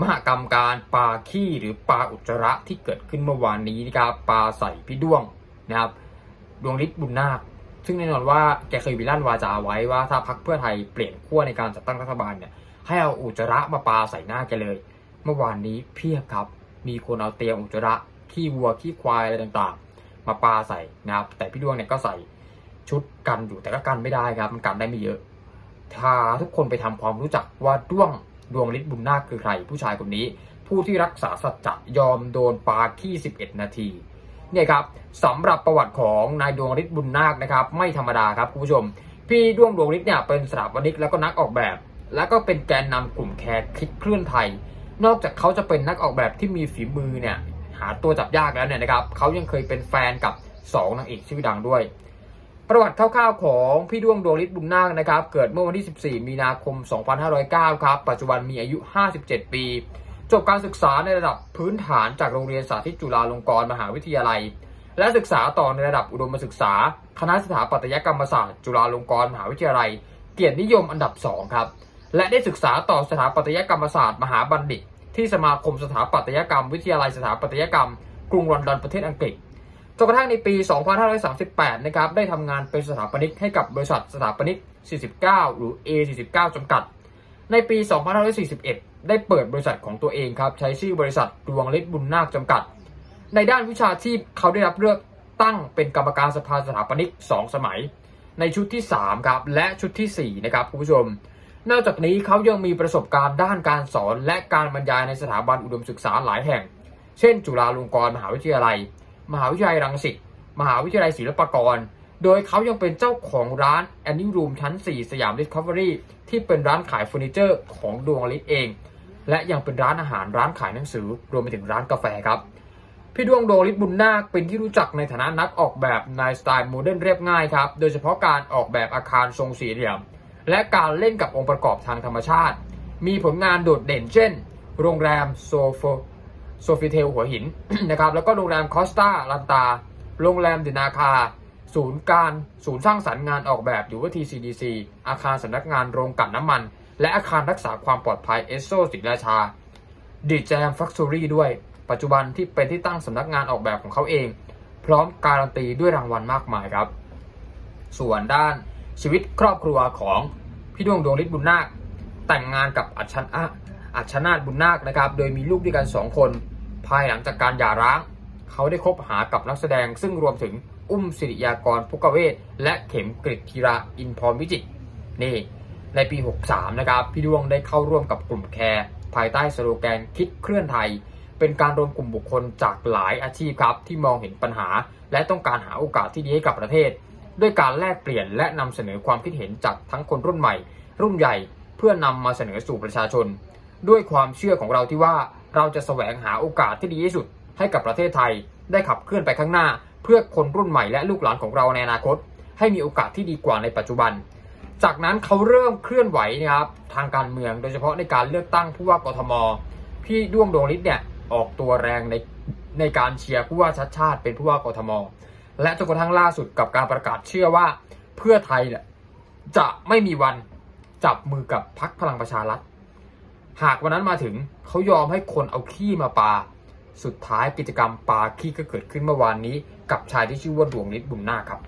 มหกรรมการปาขี้หรือปาอุจจาระที่เกิดขึ้นเมื่อวานนี้นะครับปาใส่พี่ด้วงนะครับดวงฤทธิ์บุญนาค ซึ่งแน่นอนว่าแกเคยวิลั่นวาจาไว้ว่าถ้าพักเพื่อไทยเปลี่ยนขั้วในการจัดตั้งรัฐบาลเนี่ยให้เอาอุจจาระมาปาใส่หน้าแกเลย เมื่อวานนี้เพียบครับ มีคนเอาเตียมอุจจาระขี้วัวขี้ควายอะไรต่างๆ มาปาใส่นะครับ แต่พี่ดวงเนี่ยก็ใส่ชุดกันอยู่แต่ก็กันไม่ได้ครับ มันกันได้ไม่เยอะถ้าทุกคนไปทำความรู้จักว่าด้วง ดวงฤทธิ์บุญนาคคือใคร ผู้ชายคนนี้ ผู้ที่รักษาสัจจะยอมโดนปาขี้ 11 นาทีเนี่ยครับสำหรับประวัติของนายดวงฤทธิ์บุญนาคนะครับ ไม่ธรรมดาครับคุณผู้ชม พี่ดวงดวงฤทธิ์เนี่ยเป็นสถาปนิกแล้วก็นักออกแบบ แล้วก็เป็นแกนนำกลุ่มแคร์คิดเคลื่อนไทย นอกจากเขาจะเป็นนักออกแบบที่มีฝีมือเนี่ยหาตัวจับยากแล้วเนี่ยนะครับเขายังเคยเป็นแฟนกับสองนางเอกชื่อดังด้วย ประวัติคร่าวๆของพี่ดวงดวงฤทธิ์บุญนาคนะครับ เกิดเมื่อวันที่ 14 มีนาคม 2509 ครับ ปัจจุบันมีอายุ 57 ปี จบการศึกษาในระดับพื้นฐานจากโรงเรียนสาธิตจุฬาลงกรณ์มหาวิทยาลัย และศึกษาต่อในระดับอุดมศึกษา คณะสถาปัตยกรรมศาสตร์จุฬาลงกรณ์มหาวิทยาลัย เกียรตินิยมอันดับ 2 ครับ และได้ศึกษาต่อสถาปัตยกรรมศาสตร์มหาบัณฑิต ที่สมาคมสถาปัตยกรรม วิทยาลัยสถาปัตยกรรม กรุงลอนดอนประเทศอังกฤษ จนกระทั่งในปี 2538 นะครับ ได้ทำงานเป็นสถาปนิกให้กับบริษัทสถาปนิก 49 หรือ A49 จำกัด ในปี 2541 ได้เปิดบริษัทของตัวเองครับ ใช้ชื่อบริษัทดวงฤทธิ์บุญนาคจำกัด ในด้านวิชาชีพเขาได้รับเลือกตั้งเป็นกรรมการสภาสถาปนิก 2 สมัย ในชุดที่ 3 ครับ และชุดทีสี่4 นะครับคุณผู้ชม นอกจากนี้เขายังมีประสบการณ์ด้านการสอน และการบรรยายในสถาบันอุดมศึกษาหลายแห่ง เช่น จุฬาลงกรณ์มหาวิทยาลัย มหาวิทยาลัยรังสิตมหาวิทยาลัยศิลปากร โดยเขายังเป็นเจ้าของร้าน a n n i Room ชั้น 4 สยาม Discovery ที่เป็นร้านขายเฟอร์นิเจอร์ของดวงฤทธิ์เอง และยังเป็นร้านอาหารร้านขายหนังสือ รวมไปถึงร้านกาแฟครับ พี่ดวงดวงฤทธิ์บุญนาคเป็นที่รู้จักในฐานะนักออกแบบในสไตล์โมเดิร์นเรียบง่ายครับ โดยเฉพาะการออกแบบอาคารทรงสี่เหลี่ยม และการเล่นกับองค์ประกอบทางธรรมชาติ มีผลงานโดดเด่นเช่น โรงแรมโซโฟ โซฟิเทลหัวหินนะครับแล้วก็โรงแรมคอสตาลันตา โรงแรมเดนาคา ศูนย์การศูนย์สร้างสรรค์งานออกแบบหรือว่า TCDC อาคารสำนักงานโรงกลั่นน้ำมัน และอาคารรักษาความปลอดภัยเอสโซศรีราชาดิแจมฟักซูรี่ด้วย ปัจจุบันที่เป็นที่ตั้งสำนักงานออกแบบของเขาเอง พร้อมการันตีด้วยรางวัลมากมายครับ ส่วนด้านชีวิตครอบครัวของพี่ดวงดวงฤทธิ์บุญนาคแต่งงานกับอัชนะอัชนาตบุญนาคนะครับ โดยมีลูกด้วยกัน 2 คน ภายหลังจากการหย่าร้าง เขาได้คบหากับนักแสดงซึ่งรวมถึงอุ้มสิริยากรพุกเวศและเข็มกริธีราอินพรวิจิตรนี่ ในปี 63 นะครับ พี่ดวงได้เข้าร่วมกับกลุ่มแคร์ภายใต้สโลแกนคิดเคลื่อนไทย เป็นการรวมกลุ่มบุคคลจากหลายอาชีพครับ ที่มองเห็นปัญหา และต้องการหาโอกาสที่ดีให้กับประเทศ ด้วยการแลกเปลี่ยนและนำเสนอความคิดเห็นจากทั้งคนรุ่นใหม่ รุ่นใหญ่ เพื่อนำมาเสนอสู่ประชาชน ด้วยความเชื่อของเราที่ว่า เราจะแสวงหาโอกาสที่ดีที่สุด ให้กับประเทศไทย ได้ขับเคลื่อนไปข้างหน้า เพื่อคนรุ่นใหม่และลูกหลานของเราในอนาคต ให้มีโอกาสที่ดีกว่าในปัจจุบัน จากนั้นเขาเริ่มเคลื่อนไหวนะครับทางการเมืองโดยเฉพาะในการเลือกตั้งผู้ว่ากทม พี่ด้วงดวงฤทธิ์เนี่ยออกตัวแรงในในการเชียร์ผู้ว่าชัดชาติเป็นผู้ว่ากทม และจนกระทั่งล่าสุดกับการประกาศเชื่อว่าเพื่อไทยเนี่ยจะไม่มีวันจับมือกับพักพลังประชารัฐ หากวันนั้นมาถึงเขายอมให้คนเอาขี้มาปา สุดท้ายกิจกรรมปาขี้ก็เกิดขึ้นเมื่อวานนี้ กับชายที่ชื่อว่าดวงฤทธิ์บุญนาคครับ